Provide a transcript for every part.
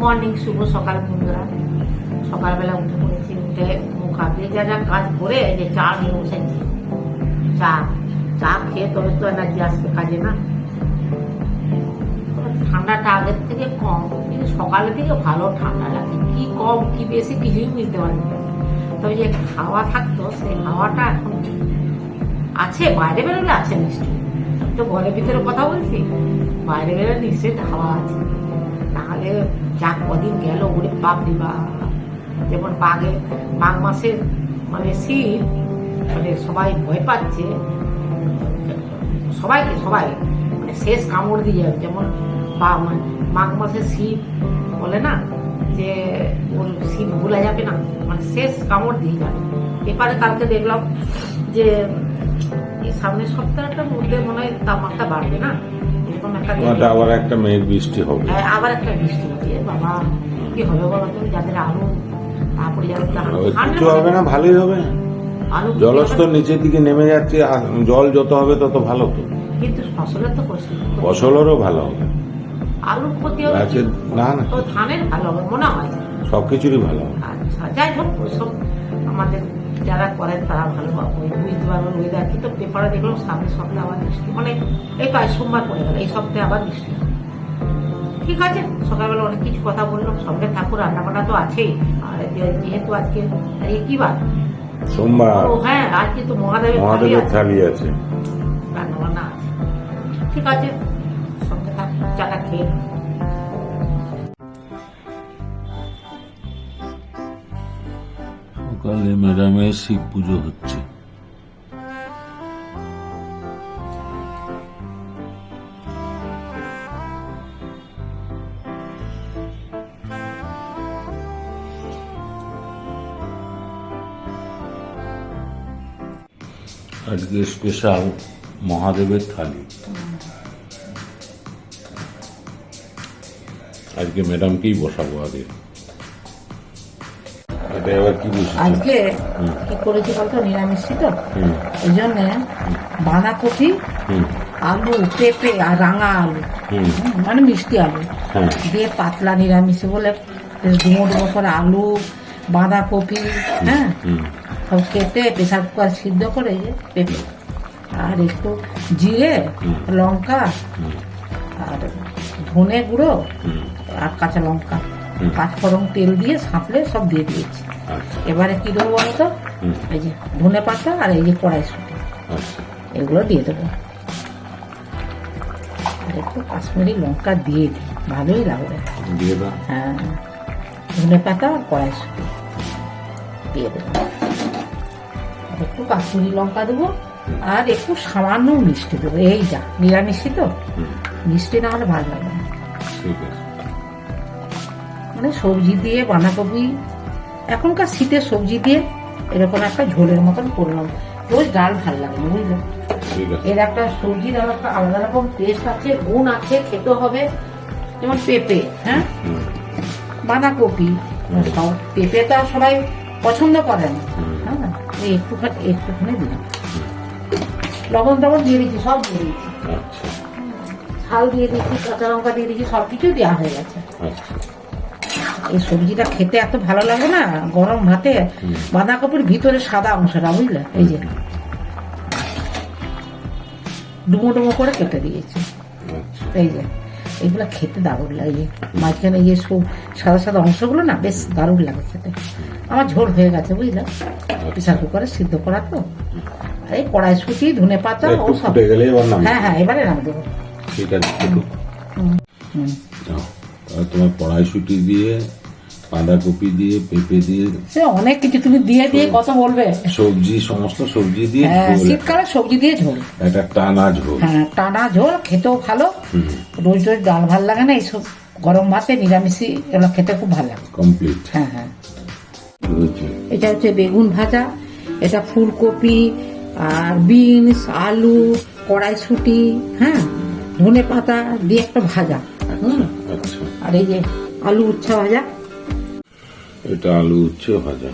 Morning শুভ সকাল বন্ধুরা। সকালবেলা উঠে পড়েছি, উঠে মুখ হাত দিয়ে যা যা কাজ করে যে চা নিয়ে বসেছি। চা চা খেয়ে তবে তো এনার্জি আসবে কাজে না। ঠান্ডাটা আগের থেকে কম, কিন্তু সকালের দিকে ভালো ঠান্ডা লাগে। কি কম, কি বেশি কিছুই বুঝতে পারি তবে যে হাওয়া থাকতো, সেই হাওয়াটা এখন আছে, বাইরে বেরোলে আছে নিশ্চয়ই। তো ঘরের ভিতরে কথা বলছি? বাইরে বেরোলে নিশ্চয়ই হাওয়া আছে। যা কদিন গেল ওরে বাপ। যেমন বাঘে মাঘ মাসের মানে শীত মানে সবাই ভয় পাচ্ছে, সবাইকে সবাই মানে শেষ কামড় দিয়ে যাবে। যেমন বা মানে মাঘ মাসের শীত বলে না, যে ওর শীত ভোলা যাবে না মানে শেষ কামড় দিয়ে যাবে। এবারে কালকে দেখলাম যে, এই সামনের সপ্তাহটার মধ্যে মনে হয় তাপমাত্রা বাড়বে না। ওটা আবার একটা মেঘ বৃষ্টি হবে। হ্যাঁ, আবার একটা বৃষ্টি হবে। বাবা কি হবে বলো যাদের আলু তারপরে কিছু হবে না ভালোই হবে। জলস্তর নিচের দিকে নেমে যাচ্ছে আর জল যত হবে তত ভালো তো। কিন্তু ফসলের তো ফসলেরও ভালো হবে। আলুর ক্ষতি হবে না না। তো ধানের ভালো হবে মনে হয়। সব কিছুরই ভালো আচ্ছা যাই হোক আমাদের যারা করেন তারা ভালো বুঝতে পারবেন ওয়েদার কিন্তু পেপারে দেখলাম সামনের সপ্তাহে আবার বৃষ্টি। মানে এই তো আজ সোমবার পড়ে গেল এই সপ্তাহে আবার বৃষ্টি। ঠিক আছে? সকালবেলা অনেক কিছু কথা বললাম সঙ্গে ঠাকুর রান্নাবান্না তো আছেই। আর যেহেতু আজকে কি বার? সোমবার। হ্যাঁ আজকে তো মহাদেবের মহাদেবের আছে। থালি আছে। রান্নাবান্না আছে। ঠিক আছে? সঙ্গে থাক চাটা খেয়ে সকালে ম্যাডামের শিব পুজো হচ্ছে। আজকে স্পেশাল মহাদেবের থালি। আজকে ম্যাডামকেই বসাবো আগে। এটা এবার কি বসেছে আজকে কি করেছি বলতো? নিরামিষই তো? ওই জন্যে বাঁধাকপি আলু পেঁপে আর রাঙা আলু। মানে মিষ্টি আলু। হ্যাঁ। দিয়ে পাতলা নিরামিষ বলে ডুমো ডুমো করে আলু বাঁধাকপি হ্যাঁ? সব কেটে প্রেসার কুকার সিদ্ধ করে যে পেঁপে। আর একটু জিরে লঙ্কা আর ধনে গুঁড়ো আর কাঁচা লঙ্কা। পাঁচফোড়ন তেল দিয়ে সাঁতলে সব দিয়ে দিয়েছি। আচ্ছা। এবারে কি দেবো বলো তো? এই যে ধনে পাতা আর এই যে কড়াইশুটি আচ্ছা। এগুলো দিয়ে দেবো। একটু কাশ্মীরি লঙ্কা দিয়ে দিই ভালোই লাগবে। হ্যাঁ। ধনে পাতা আর কড়াইশুটি দিয়ে দেবো। একটু কাশ্মীরি লঙ্কা দেবো আর একটু সামান্য মিষ্টি দেবো। এই যা নিরামিষই তো? মিষ্টি না হলে ভালো লাগবে না। ঠিক আছে। মানে সবজি দিয়ে বাঁধাকপি এখনকার শীতের সবজি দিয়ে এরকম একটা ঝোলের মতন করলাম। রোজ ডাল ভালো লাগে না বুঝলে? এর একটা সবজির আর একটা আলাদা রকম টেস্ট আছে গুণ আছে খেতে হবে। যেমন পেঁপে হ্যাঁ? বাঁধাকপি সব পেঁপে তো আর সবাই পছন্দ করে না। হ্যাঁ? একটুখানি একটুখানি দিলাম। লবণ টবণ দিয়ে দিচ্ছি সব দিয়ে দিচ্ছি ঝাল দিয়ে দিচ্ছি কাঁচা লঙ্কা দিয়ে দিচ্ছি সব কিছু দেওয়া হয়ে গেছে। আচ্ছা। এই সবজিটা খেতে এত ভালো লাগে না গরম ভাতে বাঁধাকপির ভিতরে সাদা অংশটা বুঝলে? এই যে। ডুমো ডুমো করে কেটে দিয়েছি। আচ্ছা। এই যে। এগুলো খেতে দারুণ লাগে। মাঝখানে এই যে সব সাদা সাদা অংশগুলো না বেশ দারুণ লাগে খেতে। আমার ঝোল হয়ে গেছে বুঝলে? প্রেসার কুকারে সিদ্ধ করা তো। এই কড়াইশুটি ধনে পাতা ও সব। হ্যাঁ হ্যাঁ এবারে নাম দেবো। ঠিক আছে তোমার কড়াইশুটি দিয়ে বাঁধাকপি দিয়ে পেঁপে দিয়ে সে অনেক কিছু তুমি দিয়ে দিয়ে কত বলবে। সবজি সমস্ত সবজি দিয়ে হ্যাঁ শীতকালে সবজি দিয়ে ঝোল। একটা টানা ঝোল। হ্যাঁ টানা ঝোল খেতেও ভালো। রোজ রোজ ডাল ভালো লাগে না এইসব গরম ভাতে নিরামিষি এগুলো খেতে খুব ভালো লাগে। কমপ্লিট হ্যাঁ হ্যাঁ। এটা হচ্ছে বেগুন ভাজা এটা ফুলকপি আর বিনস আলু কড়াইশুটি হ্যাঁ ধনে পাতা দিয়ে একটা ভাজা। হুম। আচ্ছা। আর এই যে আলু উচ্ছা ভাজা। এটা আলু ভাজা।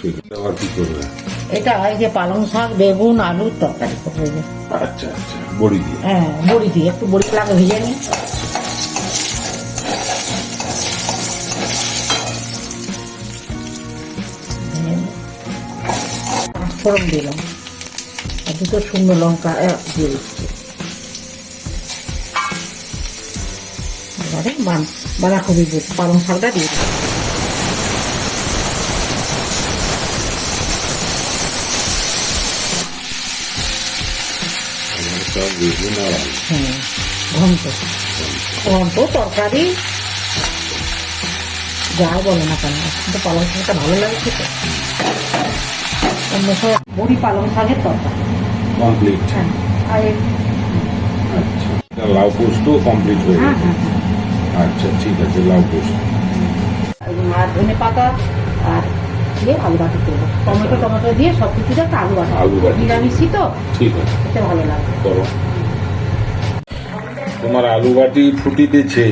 ঠিক আছে আবার কি করবে? এটা এই যে পালং শাক বেগুন আলু তরকারি করবে আচ্ছা আচ্ছা বড়ি দিয়ে? হ্যাঁ বড়ি দিয়ে একটু বড়ি লাগে ভেজে নি ফোড়ন দিলাম আর দুটো লঙ্কা দিয়ে দিচ্ছি। এবারে বাঁধাকপি পালং শাকটা দিয়ে দিচ্ছি। সব আলু হ্যাঁ ঘন্ট ঘন্ট তরকারি যাই বলে না কেন কিন্তু পালং শাকটা ভালো লাগে খেতে অন্য সব বড়ি পালং শাকের তরকারি কমপ্লিট হ্যাঁ আর আচ্ছা তা লাউ পোস্ত কমপ্লিট হয়ে। হ্যাঁ গেছে আচ্ছা ঠিক আছে লাউ পোস্ত। আর ধনে পাতা আর দিয়ে আলু বাটি করব। টমেটো টমেটো দিয়ে সব কিছু একটা আলু বাটি আলু বাটি। নিরামিষই তো। ঠিক আছে। খেতে ভালো লাগে। করো। তোমার আলু বাটি ফুটিতেছে।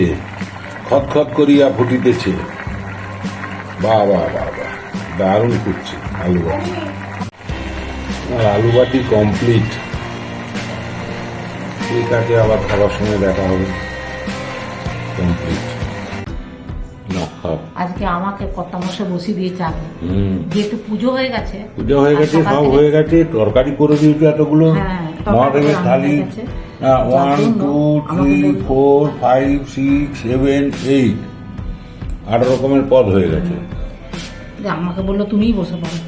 খতখত করিয়া ফুটিতেছে। বাহ বাহ বাহ বাহ। দারুণ ফুটছে আলু বাটি। তোমার আলু বাটি কমপ্লিট ঠিক আছে আবার খাবার সময় দেখা হবে। আজকে আমাকে কত মাসে বসিয়ে দিয়েছে আগে যেহেতু পুজো হয়ে গেছে পূজা হয়ে গেছে সব হয়ে গেছে তরকারি করে দিয়েছে এতগুলো। হ্যাঁ, মহাদেবের thali one two three four five six seven eight আট রকমের পদ হয়ে গেছে। আমাকে বলল তুমিই বসে পড়ো।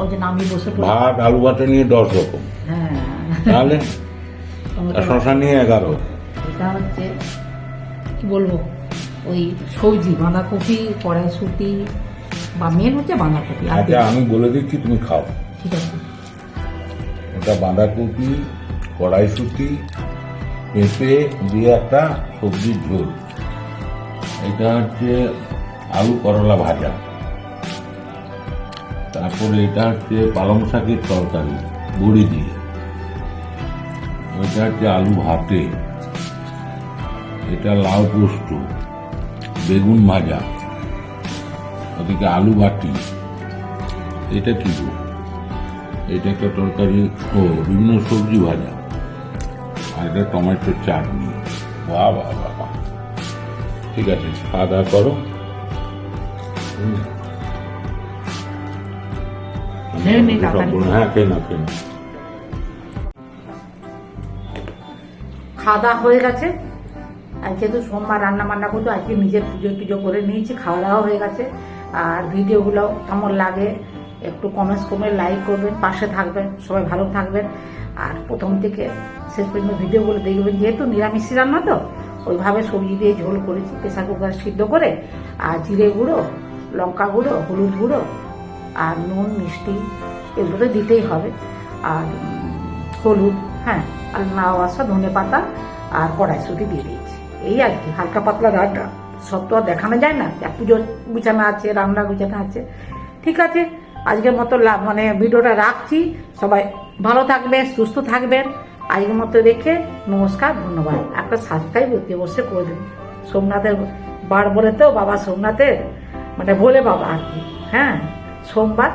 ওই জন্য আমি বসে পড়ি। ভাত আলু ভাতে নিয়ে দশ রকম। হ্যাঁ। তাহলে? শশা নিয়ে এগারো। এটা হচ্ছে কি বলব? ওই সবজি বাঁধাকপি কড়াইশুটি বা মেন হচ্ছে বাঁধাকপি। আর আচ্ছা আমি বলে দিচ্ছি তুমি খাও। ঠিক আছে। ওটা বাঁধাকপি কড়াইশুটি পেঁপে দিয়ে একটা সবজির ঝোল। এটা হচ্ছে আলু করলা ভাজা। তারপরে এটা হচ্ছে পালং শাকের তরকারি বড়ি দিয়ে। ওইটা হচ্ছে আলু ভাতে। এটা লাউ পোস্ত। বেগুন ভাজা ওদিকে আলু বাটি এটা কি এটা একটা তরকারি ও বিভিন্ন সবজি ভাজা আর এটা টমেটোর চাটনি। বাহ বাহ বাহ ঠিক আছে খাওয়া দাওয়া করো। হ্যাঁ। খাওয়া দাওয়া হয়ে গেছে? আজকে তো সোমবার রান্না বান্না করতো, আজকে নিজের পুজো টুজো করে নিয়েছি খাওয়া দাওয়া হয়ে গেছে। আর ভিডিওগুলো কেমন লাগে একটু কমেন্টস করবেন লাইক করবেন, পাশে থাকবেন, সবাই ভালো থাকবেন। আর প্রথম থেকে শেষ পর্যন্ত ভিডিওগুলো দেখবেন, যেহেতু নিরামিষ রান্না তো, ওইভাবে সবজি দিয়ে ঝোল করেছি প্রেসার কুকার সিদ্ধ করে, আর জিরে গুঁড়ো, লঙ্কা গুঁড়ো, হলুদ গুঁড়ো, আর নুন, মিষ্টি এগুলো তো দিতেই হবে। আর হলুদ হ্যাঁ আর নাও আসা ধনে পাতা আর কড়াইশুটি দিয়ে দিয়েছি। এই আর কি, হালকা পাতলা রান্না সব তো দেখানো যায় না পুজো গুছানো আছে, রান্না গুছানো আছে। ঠিক আছে, আজকের মতো মানে ভিডিওটা রাখছি, সবাই ভালো থাকবেন, সুস্থ থাকবেন, আজকের মতো রেখে নমস্কার, ধন্যবাদ। একটা সাবস্ক্রাইব অতি অবশ্যই করে দেবেন। সোমনাথের বার বলে তো বাবা সোমনাথের মানে ভোলে বাবা আর কি হ্যাঁ সোমবার